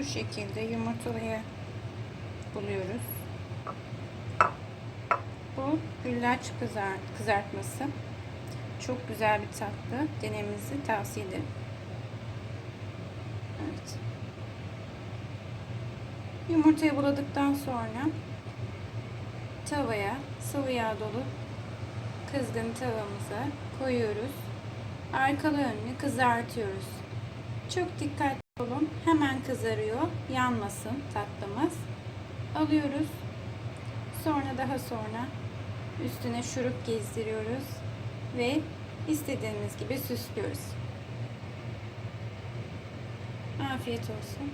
Bu şekilde yumurtalıya buluyoruz. Bu güllaç kızar, kızartması. Çok güzel bir tatlı. Denemenizi tavsiye ederim. Evet. Yumurtayı buladıktan sonra tavaya sıvı yağ dolu kızgın tavamıza koyuyoruz. Arkalı önlü kızartıyoruz. Çok dikkatli olun. Hemen kızarıyor. Yanmasın tatlımız. Alıyoruz. Sonra daha sonra üstüne şurup gezdiriyoruz ve istediğimiz gibi süslüyoruz. Afiyet olsun.